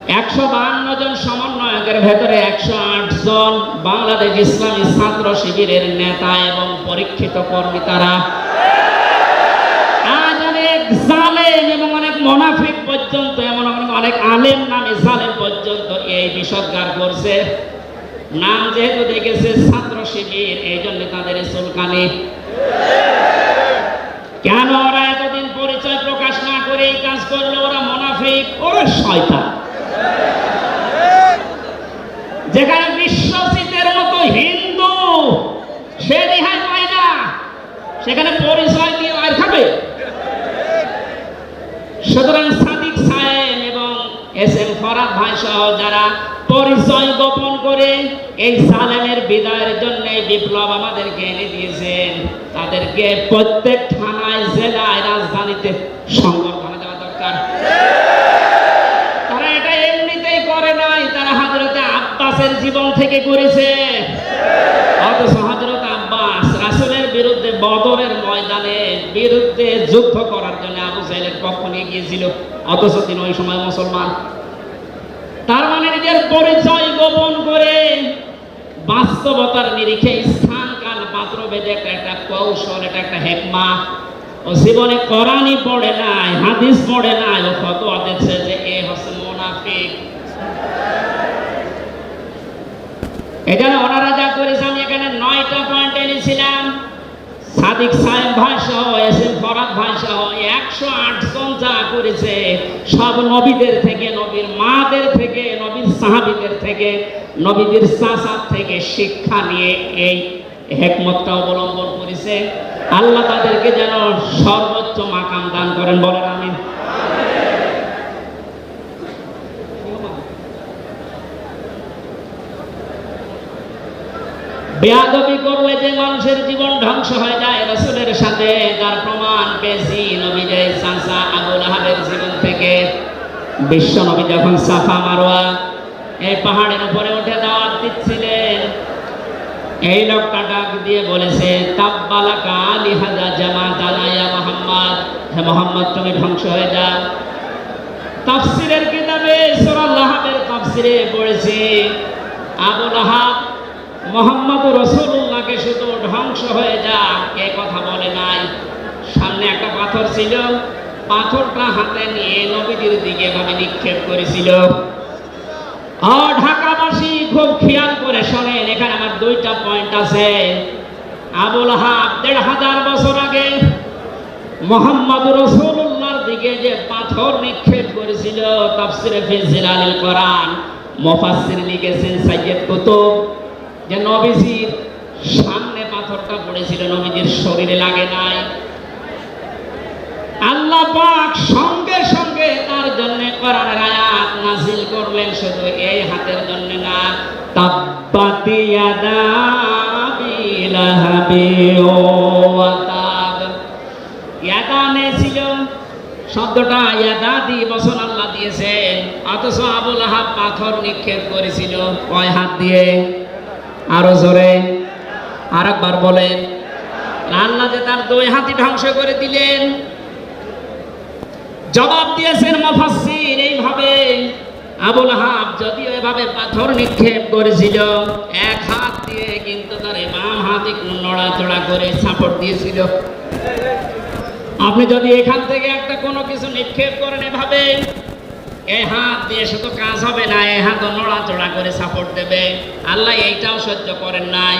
একশো বাহান্ন জন সমন্বয়কের ভেতরে একশো আট জন বাংলাদেশ ইসলামী ছাত্র শিবিরের নেতা এবং পরীক্ষিত কর্মী তারা মোনাফিক পর্যন্ত এমন অনেক আলেম নামে পর্যন্ত এই বিষদগার করছে। নাম যেহেতু দেখেছে ছাত্র শিবির এই জন্য তাদের কেন ওরা এতদিন পরিচয় প্রকাশ না করে এই কাজ করল? ওরা মোনাফিক। ওরা শয়তান। যেখানে বিশ্বজিতের মতো হিন্দু, সে রেহাই পায় না। সেখানে পরিচয় দিয়ে আর খাবে। সুতরাং সাদিক সাহেব এবং এস এম ফরাদ ভাই সহ যারা পরিচয় গোপন করে এই সালেমের বিদায়ের জন্য বিপ্লব আমাদেরকে এনে দিয়েছেন, তাদেরকে প্রত্যেক থানায়, জেলায়, রাজধানীতে সংবর্ধনা দেওয়া দরকার তারা এটা এমনিতেই করে নাই তারা হাজরতে আব্বাসের জীবন থেকে করেছে। অথচ হজরত আব্বাস রাসুলের বিরুদ্ধে বদরের ময়দানে বিরুদ্ধে যুদ্ধ করার জন্য আবু পক্ষ নিয়ে গিয়েছিল। অথচ তিনি ওই সময় মুসলমান। তার মানে নিজের পরিচয় গোপন করে বাস্তবতার নিরিখে স্থান কাল পাত্র বেদে একটা একটা কৌশল, এটা একটা হেকমা। ও জীবনে কোরআনই পড়ে নাই, হাদিস পড়ে নাই, ও যে এ হচ্ছে মুনাফিক। এখানে ওনারা যা করেছে আমি এখানে নয়টা পয়েন্ট এনেছিলাম। সাদিক সাহেব ভাই সহ এস এম ফরাদ ভাই সহ একশো আট জন যা করেছে, সব নবীদের থেকে, নবীর মাদের থেকে, নবীর সাহাবিদের থেকে, নবীদের চাষার থেকে শিক্ষা নিয়ে এই হেকমতটা অবলম্বন করেছে। আল্লাহ তাদেরকে যেন সর্বোচ্চ মাকাম দান করেন, বলেন আমি বেয়াদবি করলে যে মানুষের জীবন ধ্বংস হয়ে যায় রসুলের সাথে, তার প্রমাণ পেয়েছি নবী যে সাসা আবুল আহাবের জীবন থেকে। বিশ্ব নবী যখন সাফা মারোয়া, এই পাহাড়ের উপরে উঠে দাওয়াত দিচ্ছিলেন। এই লোকটা ডাক দিয়ে বলেছে তাব্বালা কালি হাজা জামাত আলাইয়া মোহাম্মদ। হে মোহাম্মদ, তুমি ধ্বংস হয়ে যা। তাফসিরের কিতাবে সূরা লাহাবের তাফসিরে পড়েছে, আবুল আহাব মোহাম্মদ রসুল্লাহকে শুধু ধ্বংস হয়ে যা এ কথা বলে নাই। সামনে একটা পাথর ছিল, পাথরটা হাতে নিয়ে নবীদের দিকে ভাবে নিক্ষেপ করেছিল। ঢাকাবাসী, খুব খেয়াল করে শোনেন, এখানে আমার দুইটা পয়েন্ট আছে। আবুল হাব, দেড় হাজার বছর আগে মোহাম্মদ রসুল্লাহর দিকে যে পাথর নিক্ষেপ করেছিল, তাফসিরে ফিজিল আলিল কোরআন, মুফাসসির লিখেছেন সাইয়্যিদ কুতুব। যে নবীজির সামনে পাথরটা পড়েছিল, নবীজির শরীরে লাগে নাই। আল্লাহ পাক সঙ্গে সঙ্গে তার জন্য কোরআনের আয়াত নাজিল করলেন, শুধু এই হাতের জন্য না, তাব্বাতি ইয়াদা বিলাহাবি ওয়া তাব ইয়াদানে ছিল শব্দটা ইয়াদাদি বসন আল্লাহ দিয়েছেন, অথচ আবুল আহাব পাথর নিক্ষেপ করেছিল, কয় হাত দিয়ে? আরও জোরে। আর একবার বলেন। আল্লাহ যে তার দুই হাতি ধ্বংস করে দিলেন। জবাব দিয়েছেন মুফাসসির এইভাবে। আবুল হাব যদিও এভাবে পাথর নিক্ষেপ করেছিল, এক হাত দিয়ে কিন্তু তার বাম হাত নড়াচড়া করে সাপোর্ট দিয়েছিল। আপনি যদি এখান থেকে একটা কোনো কিছু নিক্ষেপ করেন এভাবে এই হাত দিয়ে শুধু কাজ হবে না, এই হাত নড়াচড়া করে সাপোর্ট দেবে। আল্লাহ এইটাও সহ্য করেন নাই।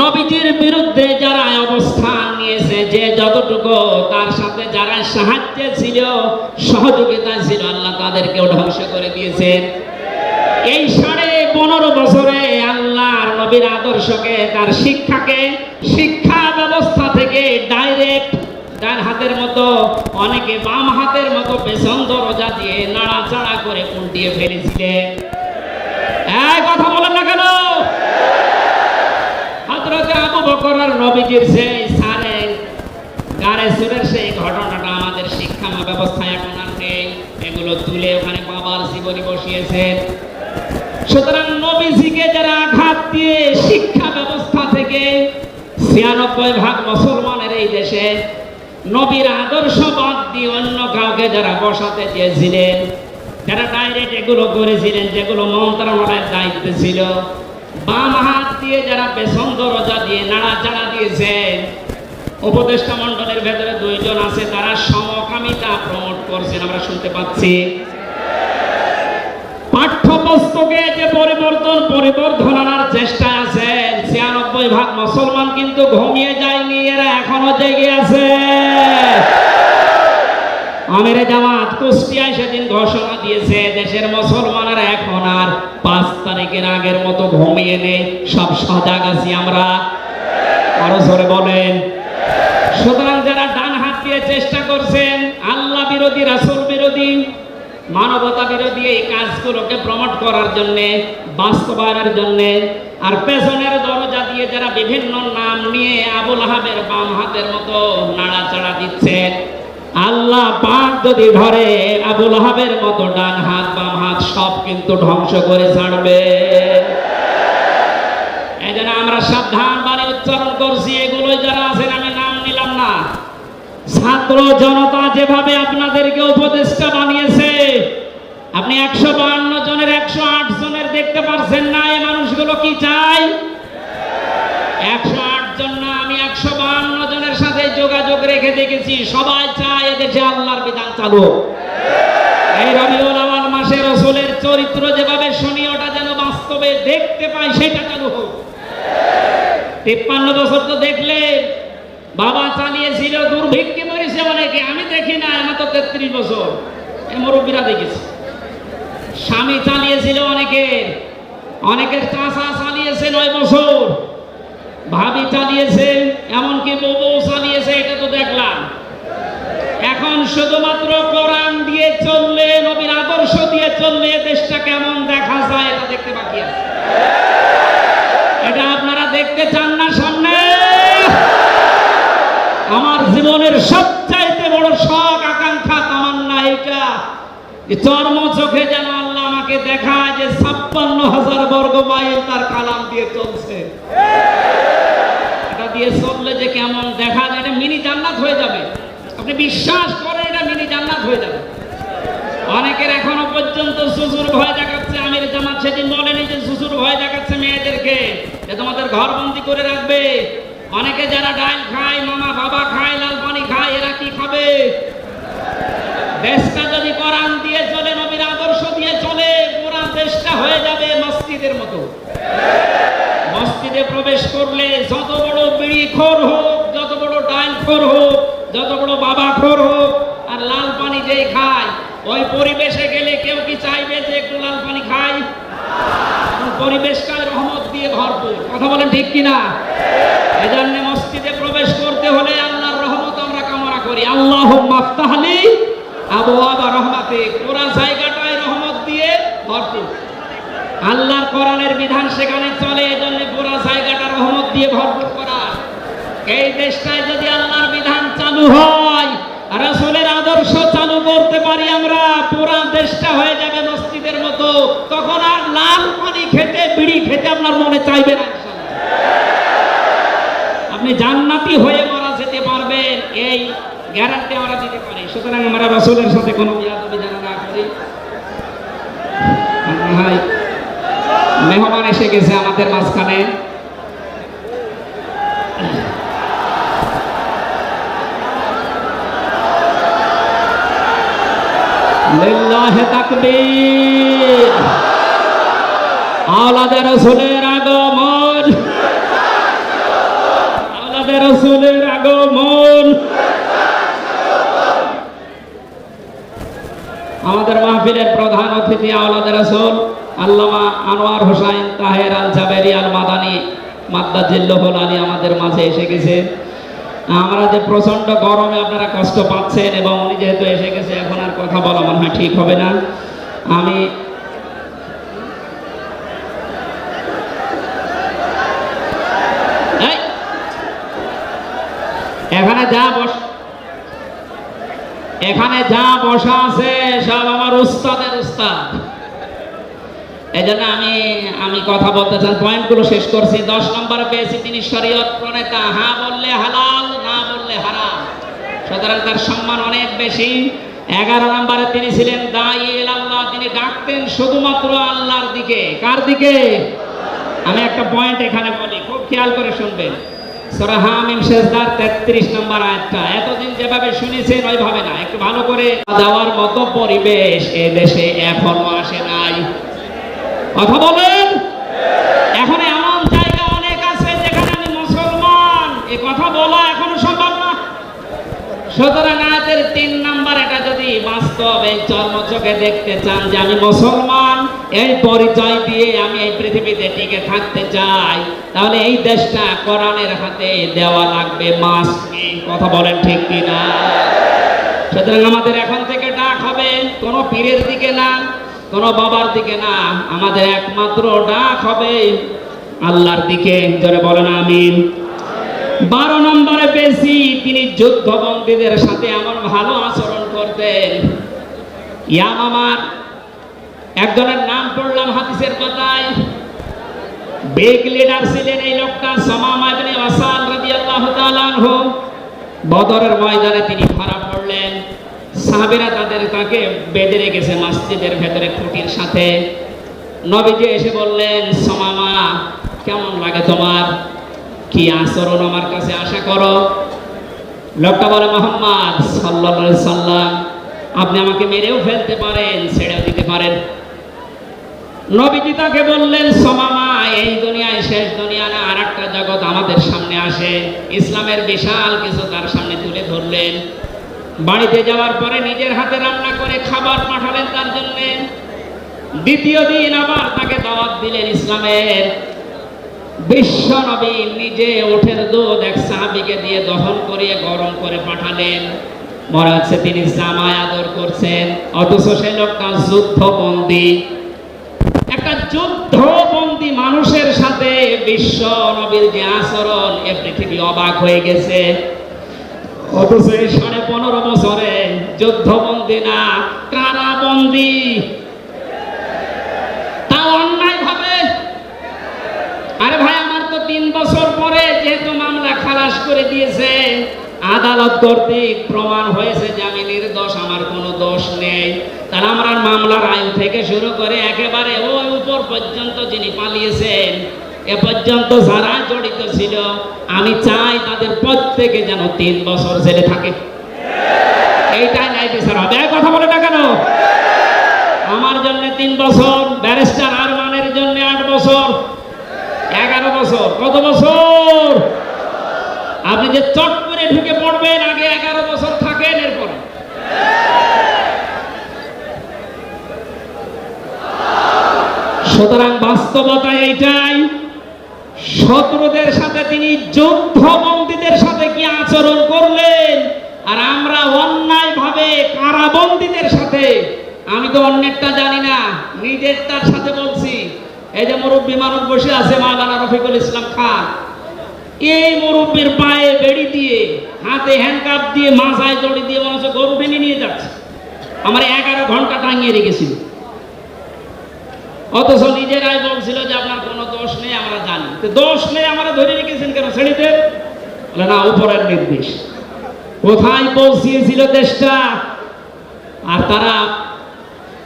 নবীজির বিরুদ্ধে যারা অবস্থান নিয়েছে, যে যতটুকু তার সাথে যারা সাহায্যে ছিল, সহযোগিতা ছিল, আল্লাহ তাদেরকেও ধ্বংস করে দিয়েছেন। এই সাড়ে পনেরো বছরে আল্লাহর নবীর আদর্শকে, তার শিক্ষাকে, শিক্ষা ব্যবস্থা হাতের মতো, অনেকে বাম হাতের মতো পেছন দরজা দিয়ে নাড়াচাড়া করে উল্টিয়ে ফেলেছিলেন কথা বলেন না কেন? আবু নবীজির সেই সারে গাড়ে সুরের সেই ঘটনাটা আমাদের শিক্ষা ব্যবস্থায় এখন এগুলো তুলে ওখানে বাবার জীবনী বসিয়েছেন। সুতরাং নবীজিকে যারা আঘাত দিয়ে শিক্ষা ব্যবস্থা থেকে ছিয়ানব্বই ভাগ মুসলমানের এই দেশে নবীর আদর্শ বাদ দিয়ে অন্য কাউকে যারা বসাতে চেয়েছিলেন, যারা ডাইরেক্ট এগুলো করেছিলেন, যেগুলো মন্ত্রণালয়ের দায়িত্বে ছিল, বাম হাত দিয়ে যারা পেছন দরজা দিয়ে নাড়াচাড়া দিয়েছেন, উপদেষ্টা মণ্ডলের ভেতরে দুইজন আছে, তারা সমকামিতা প্রমোট করছেন, আমরা শুনতে পাচ্ছি। পাঠ্যপুস্তকে যে পরিবর্তন পরিবর্তন আনার চেষ্টা আছে ছিয়ানব্বই ভাগ মুসলমান কিন্তু ঘুমিয়ে যায়নি, এরা এখনও জেগে আছে। আমিরে জামাত কুষ্টিয়ায় সেদিন ঘোষণা দিয়েছে, দেশের মুসলমানেরা এখন আর পাঁচ তারিখের আগের মতো ঘুমিয়ে নেই, সব সজাগ আছি আমরা। আরও জোরে বলেন। সুতরাং যারা ডান হাত দিয়ে চেষ্টা করছেন, আল্লাহ বিরোধী, রাসূল বিরোধী মানবতা বিরোধী এই কাজগুলোকে প্রমোট করার জন্য, বাস্তবায়নের জন্য, আর পেছনের দরজা দিয়ে যারা বিভিন্ন নাম নিয়ে আবুল আহাবের বাম হাতের মতো নাড়াচাড়া দিচ্ছেন আল্লাহ পাক যদি ধরে, আবুল আহাবের মতো ডান হাত, বাম হাত সব কিন্তু ধ্বংস করে ছাড়বে। এই আমরা সাবধান বাণী উচ্চারণ করছি এগুলো যারা আছেন, আমি নাম নিলাম না। ছাত্র জনতা যেভাবে আপনাদেরকে উপদেষ্টা বানিয়েছে, আপনি একশো বাহান্ন জনের, একশো আট জনের দেখতে পারছেন না এই মানুষগুলো কি চাই একশো আট জন না, আমি একশো বাহান্ন জনের সাথে যোগাযোগ রেখে দেখেছি, সবাই চায় এদেশে আল্লাহর বিধান চালু। এই রবিউল আওয়াল মাসে রসুলের চরিত্র যেভাবে শুনি, ওটা যেন বাস্তবে দেখতে পাই, সেটা চালু হোক তিপ্পান্ন বছর তো দেখলে বাবা চালিয়েছিল, দুর্ভিক্ষে মরেছে অনেকে আমি দেখি না, আমার তো তেত্রিশ বছর। মুরব্বীরা দেখেছি। স্বামী চালিয়েছিল অনেকের অনেকের চাষা চালিয়েছে নয় বছর। ভাবি চালিয়েছে, এমনকি বউ চালিয়েছে, এটা তো দেখলাম। এখন শুধুমাত্র কোরআন দিয়ে চললে, নবীর আদর্শ দিয়ে চললে দেশটা কেমন দেখা যায়, এটা দেখতে বাকি আছে। এটা আপনারা দেখতে চান না, সামনে আমার জীবনের সবচাইতে বড় শখ, আকাঙ্ক্ষা, তামান্না এটা চর্ম চোখে যেন আল্লাহ আমাকে দেখায় যে ছাপ্পান্ন হাজার বর্গ মাইল তার কালাম দিয়ে চলছে। এটা দিয়ে চললে যে কেমন দেখা যায়, এটা মিনি জান্নাত হয়ে যাবে। আপনি বিশ্বাস করেন, এটা মিনি জান্নাত হয়ে যাবে। অনেকের এখনও পর্যন্ত শ্বশুর ভয় দেখাচ্ছে, আমির জামাত সেদিন বলেনি যে শ্বশুর ভয় দেখাচ্ছে মেয়েদেরকে, যে তোমাদের ঘর বন্দি করে রাখবে। অনেকে যারা ডাল খায়, মামা বাবা খায়, লাল পানি খায়, এরা কি খাবে? দেশটা যদি কোরআন দিয়ে চলে, নবীর আদর্শ দিয়ে চলে, পুরা দেশটা হয়ে যাবে মসজিদের মতো। মসজিদে প্রবেশ করলে যত বড় বিড়ি খোর হোক, যত বড় ডাইল খোর হোক, যত বড় বাবা খোর হোক, আর লাল পানি যেই খায়, ওই পরিবেশে গেলে কেউ কি চাইবে যে একটু লাল পানি খাই? পরিবেশটাই রহমত দিয়ে ভরপুর। কথা বলেন ঠিক কিনা? এজন্য মসজিদে প্রবেশ করতে হলে আল্লাহর রহমত আমরা কামনা করি। আল্লাহ মাফতাহলি আবু আবা রহমাতে পুরা জায়গাটাই রহমত দিয়ে ভরপুর। আল্লাহর কোরআনের বিধান সেখানে চলে, এজন্য পুরা জায়গাটা রহমত দিয়ে ভরপুর করা। এই দেশটায় যদি আল্লাহর বিধান চালু হয়, রাসূলের আদর্শ চালু করতে পারি আমরা, পুরা দেশটা হয়ে যাবে মসজিদের মতো। তখন আর লাল পানি খেতে, বিড়ি খেতে আপনার মনে চাইবে না। আপনি জান্নাতি হয়ে মারা যেতে পারবেন, এই গ্যারান্টি আমরা দিতে পারি। সুতরাং আমরা রাসূলের সাথে কোনো বিয়াদবি যেন না করি। মেহমান এসে গেছে আমাদের মাঝখানে। লিল্লাহে তাকবীর। আওলাদে রাসূলের আগমন আওলাদে রাসূলের আগমন আমাদের মাহফিলের রাসূল আল্লামা আনোয়ার হোসাইন তাহের আল জাবেরি আল মাদানি মাদ্দাজিল্লাহুল আলী আমাদের মাঝে এসে গেছে। আমরা যে প্রচণ্ড গরমে আপনারা কষ্ট পাচ্ছেন এবং উনি যেহেতু এসে গেছে, এখন আর কথা বলা মনে হয় ঠিক হবে না। আমি এখানে যা বস এখানে যা বসা আছে, সব আমার উস্তাদের উস্তাদ। এই জন্য আমি আমি কথা বলতে চান পয়েন্টগুলো শেষ করছি। দশ নম্বরে পেয়েছি তিনি শরীয়ত প্রণেতা। হ্যাঁ বললে হালাল, না বললে হারাম। সুতরাং তার সম্মান অনেক বেশি। এগারো নম্বরে তিনি ছিলেন দাইল আল্লাহ তিনি ডাকতেন শুধুমাত্র আল্লাহর দিকে। কার দিকে? আমি একটা পয়েন্ট এখানে বলি, খুব খেয়াল করে শুনবেন। সূরা হামিম 33 নম্বর আয়াতটা। এতদিন যেভাবে শুনেছেন, ওইভাবে না। একটু ভালো করে দেওয়ার মতো পরিবেশ এ দেশে এখনও আসে নাই। কথা বলেন। সুতরাং আয়াতের তিন নাম্বার এটা যদি বাস্তব এই চর্ম চোখে দেখতে চান যে আমি মুসলমান, এই পরিচয় দিয়ে আমি এই পৃথিবীতে টিকে থাকতে চাই, তাহলে এই দেশটা কোরআনের হাতে দেওয়া লাগবে মাস কথা বলেন ঠিক কিনা? সুতরাং আমাদের এখন থেকে ডাক হবে, কোনো পীরের দিকে না, কোনো বাবার দিকে না, আমাদের একমাত্র ডাক হবে আল্লাহর দিকে। জোরে বলেন আমিন। বারো নম্বরে পেয়েছি, তিনি যুদ্ধবন্দীদের সাথে এমন ভালো আচরণ করতেন। ইয়াম আমার, একজনের নাম পড়লাম হাদিসের কথায় বেগ লিডার ছিলেন এই লোকটা বদরের ময়দানে তিনি ধরা পড়লেন। সাহাবীরা তাদের তাকে বেঁধে রেখেছে মসজিদের ভেতরে খুঁটির সাথে। নবীজি এসে বললেন, সামামা, কেমন লাগে তোমার? কি আচরণ আমার কাছে আশা করো? লোকটা বলে, মোহাম্মদ সাল্লাল্লাহু সাল্লাম, আপনি আমাকে মেরেও ফেলতে পারেন ছেড়েও দিতে পারেন। নবীজি তাকে বললেন সমামা এই দুনিয়ায় শেষ দুনিয়া না আর একটা জগৎ আমাদের সামনে আসে। ইসলামের বিশাল কিছু তার সামনে তুলে ধরলেন। বাড়িতে যাওয়ার পরে নিজের হাতে রান্না করে খাবার পাঠালেন তার জন্য। দ্বিতীয় দিন আবার তাকে দাওয়াত দিলেন ইসলামের বিশ্ব নবী নিজে ওঠের দুধ এক সাহাবিকে দিয়ে দহন করিয়ে গরম করে পাঠালেন। হচ্ছে তিনি জামায় আদর করছেন, অথচ সে লোকটা যুদ্ধবন্দী। একটা যুদ্ধবন্দী মানুষের সাথে বিশ্ব নবীর যে আচরণ, এ পৃথিবী অবাক হয়ে গেছে। অথচ এই সাড়ে পনেরো বছরে যুদ্ধবন্দী না, কারাবন্দী তা অন্যায় ভাবে আরে ভাই আমার তো তিন বছর পরে যেহেতু মামলা খালাস করে দিয়েছে, আদালত কর্তৃক প্রমাণ হয়েছে যে আমি নির্দোষ, আমার কোনো দোষ নেই। তাহলে আমরা মামলার আইন থেকে শুরু করে একেবারে ওই উপর পর্যন্ত যিনি পালিয়েছেন, এ পর্যন্ত যারা জড়িত ছিল, আমি চাই তাদের প্রত্যেকে যেন তিন বছর জেলে থাকে। এইটাই নাই বিচার হবে। কথা বলে না কেন? আমার জন্য তিন বছর, ব্যারিস্টার আরমানের জন্য আট বছর এগারো বছর। কত বছর? আপনি যে চট করে ঢুকে পড়বেন, আগে এগারো বছর থাকেন, এরপরে। সুতরাং বাস্তবতা এইটাই, শত্রুদের সাথে তিনি যুদ্ধবন্দীদের সাথে কি আচরণ করলেন? আর আমরা অন্যায় ভাবে কারাবন্দীদের সাথে, আমি তো অন্যেরটা জানি না, নিজেরটার সাথে বলছি। এই যে মুরব্বী মানুষ বসে আছে, মাওলানা রফিকুল ইসলাম খান। এই মুরব্বীর পায়ে বেড়ি দিয়ে, হাতে হ্যান্ডকাপ দিয়ে, মাথায় দড়ি দিয়ে মানুষ গরু টেনে নিয়ে যাচ্ছে। আমার এগারো ঘণ্টা টাঙিয়ে রেখেছিল। অথচ নিজেরাই বলছিল যে, আপনার কোনো দোষ নেই, আমরা জানি। তো দোষ নেই, আমরা ধরে রেখেছেন কেন? ছেড়িতে না, উপরের নির্দেশ। কোথায় পৌঁছিয়েছিল দেশটা? আর তারা,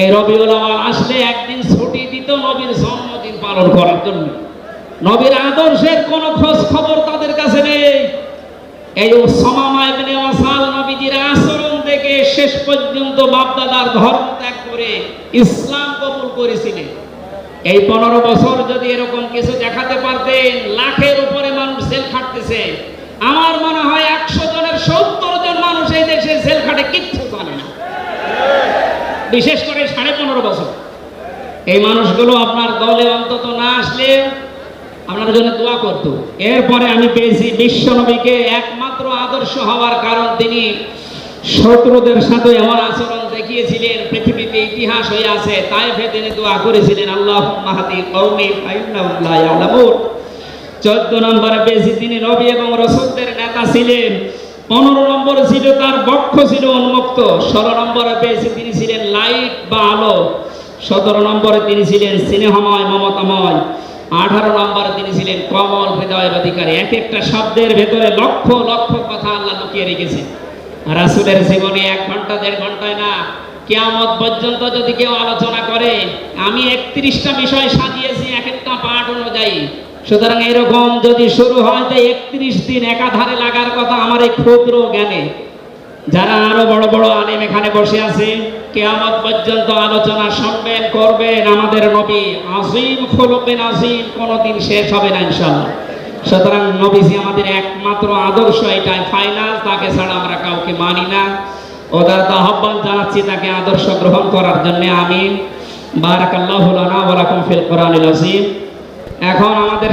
এই রবিউল আসলে একদিন ছুটি দিত নবীর জন্মদিন পালন করার জন্য। নবীর আদর্শের কোনো খোঁজ খবর তাদের কাছে নেই। এই সমামা ইবনে নবীজির আচরণ থেকে শেষ পর্যন্ত বাপদাদার ধর্ম ত্যাগ করে ইসলাম কবুল করেছিলেন। এই পনেরো বছর যদি এরকম কিছু দেখাতে পারতেন, লাখের উপরে মানুষ জেল খাটতেছে। আমার মনে হয় একশো জনের সত্তর জন মানুষ এই দেশে জেল খাটে, কিচ্ছু জানে না। বিশেষ করে সাড়ে পনেরো বছর। এই মানুষগুলো আপনার দলে অন্তত না আসলে আপনার জন্য দোয়া করতো। এরপরে আমি পেয়েছি বিশ্বনবীকে একমাত্র আদর্শ হওয়ার কারণ তিনি শত্রুদের সাথে এমন আচরণ দেখিয়েছিলেন, পৃথিবীতে ইতিহাস হয়ে আছে তাই তিনি দোয়া করেছিলেন আল্লাহ মাহাতি কৌমি চোদ্দ নম্বরে পেয়েছি তিনি নবী এবং রসুলদের নেতা ছিলেন, পনেরো নম্বরে ছিল তার বক্ষ ছিল উন্মুক্ত, ষোলো নম্বরে পেয়েছি তিনি ছিলেন লাইট বা আলো। সতেরো নম্বরে তিনি ছিলেন স্নেহময়, মমতাময়। আঠারো নম্বরে তিনি ছিলেন কমল হৃদয়ের অধিকারী। এক একটা শব্দের ভেতরে লক্ষ লক্ষ কথা আল্লাহ লুকিয়ে রেখেছে রাসূলের জীবনে এক ঘণ্টা, দেড় ঘন্টায় না। কিয়ামত পর্যন্ত যদি কেউ আলোচনা করে, আমি একত্রিশটা বিষয় সাজিয়েছি, এক একটা পাঠ অনুযায়ী। সুতরাং এরকম যদি শুরু হয়, তো একত্রিশ দিন একাধারে লাগার কথা আমার এই ক্ষুদ্র জ্ঞানে। যারা আরও বড় বড় আলেম এখানে বসে আছে, কেয়ামত পর্যন্ত আলোচনা শুনবেন করবেন আমাদের নবী। আজিম খুলবেন আজিম কোনোদিন শেষ হবে না ইনশাল্লাহ সুতরাং নবীজি আমাদের একমাত্র আদর্শ এটাই, ফাইনাল, তাকে ছাড়া আমরা কাউকে মানি না। ওদের আহ্বান জানাচ্ছি তাকে আদর্শ গ্রহণ করার জন্য আমি বারাকাল্লাহু লানা ওয়া লাকুম ফিল কোরআনিল আজিম এখন আমাদের